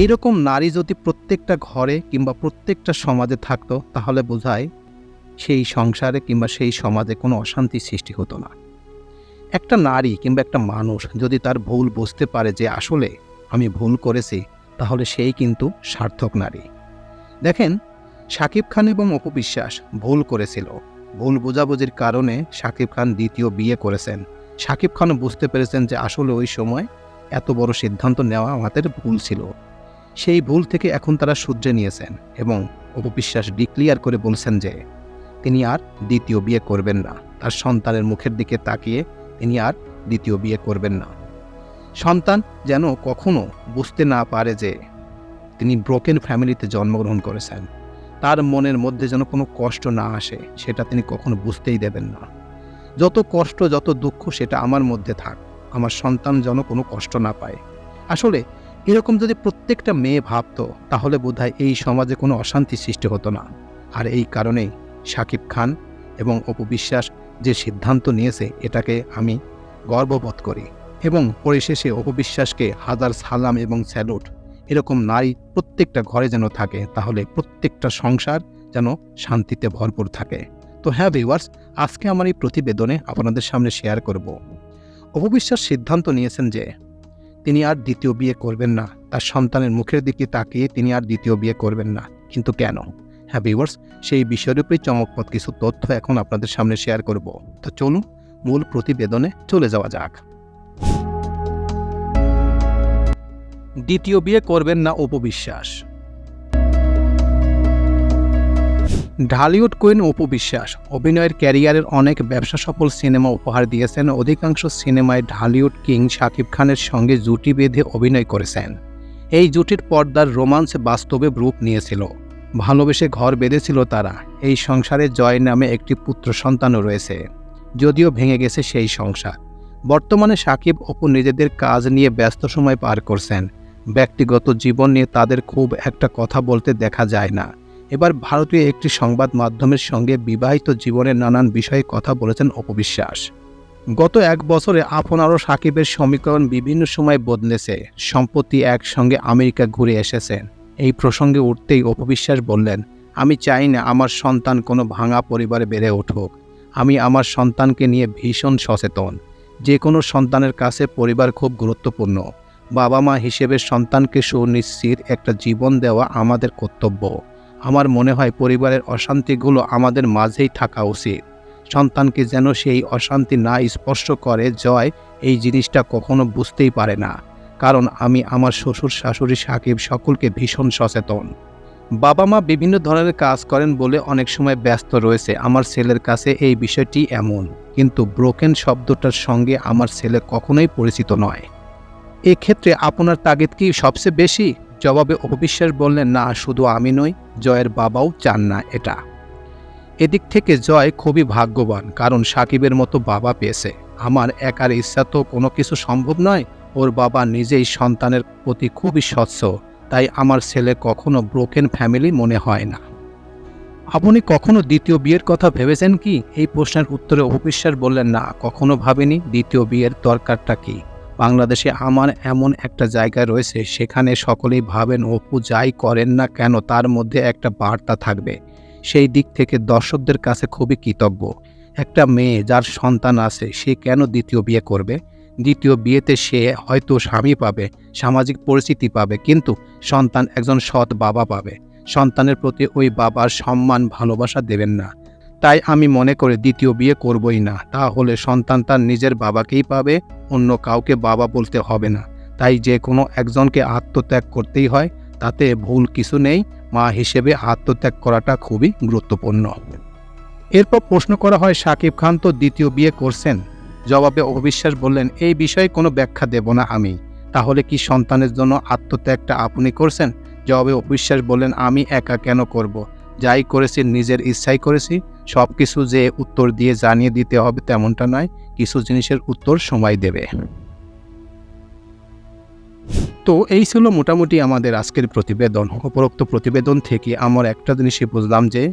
এইরকম নারী যদি প্রত্যেকটা ঘরে কিংবা প্রত্যেকটা সমাজে থাকতো, তাহলে বোঝায় সেই সংসারে কিংবা সেই সমাজে কোনো অশান্তি সৃষ্টি হতো না। একটা নারী কিংবা একটা মানুষ যদি তার ভুল বুঝতে পারে যে আসলে আমি ভুল করেছি, তাহলে সেই কিন্তু সার্থক নারী। দেখেন, শাকিব খান এবং অপবিশ্বাস ভুল করেছিল। ভুল বোঝাবুঝির কারণে শাকিব খান দ্বিতীয় বিয়ে করেছেন। শাকিব খান বুঝতে পেরেছেন যে আসলে ওই সময় এত বড় সিদ্ধান্ত নেওয়া আমাদের ভুল ছিল। সেই ভুল থেকে এখন তারা শুধরে নিয়েছেন এবং অপবিশ্বাস ডিক্লিয়ার করে বলছেন যে, তিনি আর দ্বিতীয় বিয়ে করবেন না। তার সন্তানের মুখের দিকে তাকিয়ে তিনি আর দ্বিতীয় বিয়ে করবেন না। সন্তান যেন কখনো বুঝতে না পারে যে, তিনি ব্রোকেন ফ্যামিলিতে জন্মগ্রহণ করেছেন। তার মনের মধ্যে যেন কোনো কষ্ট না আসে, সেটা তিনি কখনো বুঝতেই দেবেন না। যত কষ্ট, যত দুঃখ, সেটা আমার মধ্যে থাক। আমার সন্তান যেন কোনো কষ্ট না পায়। আসলে এরকম যদি প্রত্যেকটা মেয়ে ভাবতো, তাহলে বোধহয় এই সমাজে কোনো অশান্তি সৃষ্টি হতো না। আর এই কারণেই শাকিব খান এবং অপবিশ্বাস যে সিদ্ধান্ত নিয়েছে, এটাকে আমি গর্ববোধ করি। এবং পরিশেষে অপবিশ্বাসকে হাজার সালাম এবং স্যালুট। এরকম নারী প্রত্যেকটা ঘরে যেন থাকে, তাহলে প্রত্যেকটা সংসার যেন শান্তিতে ভরপুর থাকে। তো হ্যাঁ ভিউয়ার্স আজকে আমার এই প্রতিবেদনে আপনাদের সামনে শেয়ার করব। অপবিশ্বাস সিদ্ধান্ত নিয়েছেন যে তিনি আর দ্বিতীয় বিয়ে করবেন না। তার সন্তানের মুখের দিকে তাকিয়ে তিনি আর দ্বিতীয় বিয়ে করবেন না। কিন্তু কেন? হ্যাঁ ভিউয়ার্স সেই বিষয়ের উপরে চমকপদ কিছু তথ্য এখন আপনাদের সামনে শেয়ার করব। তো চলুন, মূল প্রতিবেদনে চলে যাওয়া যাক। দ্বিতীয় বিয়ে করবেন না, অপবিশ্বাস। ঢালিউড কুইন অপবিশ্বাস অভিনয়ের ক্যারিয়ারের অনেক ব্যবসা সফল সিনেমা উপহার দিয়েছেন। অধিকাংশ সিনেমায় ঢালিউড কিং শাকিব খানের সঙ্গে জুটি বেঁধে অভিনয় করেছেন। এই জুটির পর্দার রোমান্স বাস্তবে রূপ নিয়েছিল। ভালোবেসে ঘর বেঁধেছিল তারা। এই সংসারে জয় নামে একটি পুত্র সন্তানও রয়েছে। যদিও ভেঙে গেছে সেই সংসার। বর্তমানে সাকিব অপু নিজেদের কাজ নিয়ে ব্যস্ত সময় পার করছেন। ব্যক্তিগত জীবন নিয়ে তাদের খুব একটা কথা বলতে দেখা যায় না। এবার ভারতীয় একটি সংবাদ মাধ্যমের সঙ্গে বিবাহিত জীবনের নানান বিষয়ে কথা বলেছেন অপবিশ্বাস। গত এক বছরে আপনার ও সাকিবের সমীকরণ বিভিন্ন সময় বদলেছে সম্প্রতি একসঙ্গে আমেরিকা ঘুরে এসেছেন এই প্রসঙ্গে উঠতেই অপবিশ্বাস বললেন, আমি চাই না আমার সন্তান কোনো ভাঙা পরিবারে বেড়ে উঠুক। আমি আমার সন্তানকে নিয়ে ভীষণ সচেতন। যে কোনো সন্তানের কাছে পরিবার খুব গুরুত্বপূর্ণ। বাবা মা হিসেবে সন্তানকে সুনিশ্চিত একটা জীবন দেওয়া আমাদের কর্তব্য। আমার মনে হয় পরিবারের অশান্তিগুলো আমাদের মাঝেই থাকা উচিত। সন্তানকে যেন সেই অশান্তি না স্পর্শ করে জয় এই জিনিসটা কখনো বুঝতেই পারে না। কারণ আমি আমার শ্বশুর, শাশুড়ি, সাকিব সকলকে ভীষণ সচেতন। বাবা মা বিভিন্ন ধরনের কাজ করেন বলে অনেক সময় ব্যস্ত রয়েছে। আমার ছেলের কাছে এই বিষয়টি এমন। কিন্তু ব্রোকেন শব্দটার সঙ্গে আমার ছেলে কখনোই পরিচিত নয়। এক্ষেত্রে আপনার তাগিদ কি সবচেয়ে বেশি? জবাবে অপবিশ্বাস বললেন, না, শুধু আমি নই, জয়ের বাবাও চান না এটা। এদিক থেকে জয় খুবই ভাগ্যবান, কারণ সাকিবের মতো বাবা পেয়েছে। আমার একার ইচ্ছা তো কোনো কিছু সম্ভব নয়, ওর বাবা নিজেই সন্তানের প্রতি খুবই স্বচ্ছ, তাই আমার ছেলে কখনো ব্রোকেন ফ্যামিলি মনে হয় না। আপনি কখনো দ্বিতীয় বিয়ের কথা ভেবেছেন কি? এই প্রশ্নের উত্তরে অপবিশ্বাস বললেন, না, কখনো ভাবেনি দ্বিতীয় বিয়ের দরকারটা কি? বাংলাদেশে আমার এমন একটা জায়গা রয়েছে, সেখানে সকলেই ভাবেন, অপু যাই করেন না কেন, তার মধ্যে একটা বার্তা থাকবে। সেই দিক থেকে দর্শকদের কাছে খুবই কৃতজ্ঞ। একটা মেয়ে যার সন্তান আছে, সে কেন দ্বিতীয় বিয়ে করবে? দ্বিতীয় বিয়েতে সে হয়তো স্বামী পাবে, সামাজিক পরিচিতি পাবে, কিন্তু সন্তান একজন সৎ বাবা পাবে। সন্তানের প্রতি ওই বাবার সম্মান, ভালোবাসা দেবেন না। তাই আমি মনে করে দ্বিতীয় বিয়ে করবই না। তাহলে সন্তান তার নিজের বাবাকেই পাবে, অন্য কাউকে বাবা বলতে হবে না। তাই যে কোনো একজনকে আত্মত্যাগ করতেই হয়, তাতে ভুল কিছু নেই। মা হিসেবে আত্মত্যাগ করাটা খুবই গুরুত্বপূর্ণ। এরপর প্রশ্ন করা হয়, সাকিব খান তো দ্বিতীয় বিয়ে করছেন। জবাবে অবিশ্বাস বললেন, এই বিষয়ে কোনো ব্যাখ্যা দেব না আমি। তাহলে কি সন্তানের জন্য আত্মত্যাগটা আপনি করছেন? জবাবে অবিশ্বাস বললেন, আমি একা কেন করব। যাই করেছি, নিজের ইচ্ছাই করেছি। সব কিছু যে উত্তর দিয়ে জানিয়ে দিতে হবে তেমনটা নয়, কিছু জিনিসের উত্তর সময় দেবে। তো এই ছিল মোটামুটি আমাদের আজকের প্রতিবেদন। উপরোক্ত প্রতিবেদন থেকে আমার একটা জিনিসই বুঝলাম যে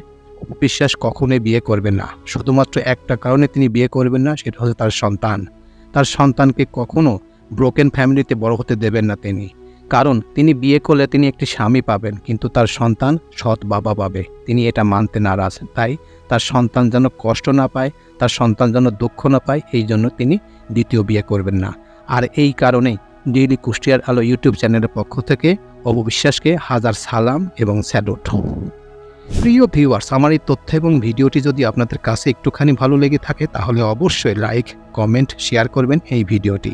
বিশ্বাস কখনোই বিয়ে করবেন না। শুধুমাত্র একটা কারণে তিনি বিয়ে করবেন না, সেটা হচ্ছে তার সন্তান। তার সন্তানকে কখনো ব্রোকেন ফ্যামিলিতে বড় হতে দেবেন না তিনি। কারণ তিনি বিয়ে করলে তিনি একটি স্বামী পাবেন, কিন্তু তার সন্তান সৎ বাবা পাবে। তিনি এটা মানতে নারাজ, তাই তার সন্তান যেন কষ্ট না পায়, তার সন্তান যেন দুঃখ না পায়, এই জন্য তিনি দ্বিতীয় বিয়ে করবেন না। আর এই কারণেই ডেইলি কুষ্টিয়ার আলো ইউটিউব চ্যানেলের পক্ষ থেকে অববিশ্বাসকে হাজার সালাম এবং স্যালুট। প্রিয় ভিউয়ার্স, আমার এই তথ্য এবং ভিডিওটি যদি আপনাদের কাছে একটুখানি ভালো লেগে থাকে, তাহলে অবশ্যই লাইক, কমেন্ট, শেয়ার করবেন এই ভিডিওটি।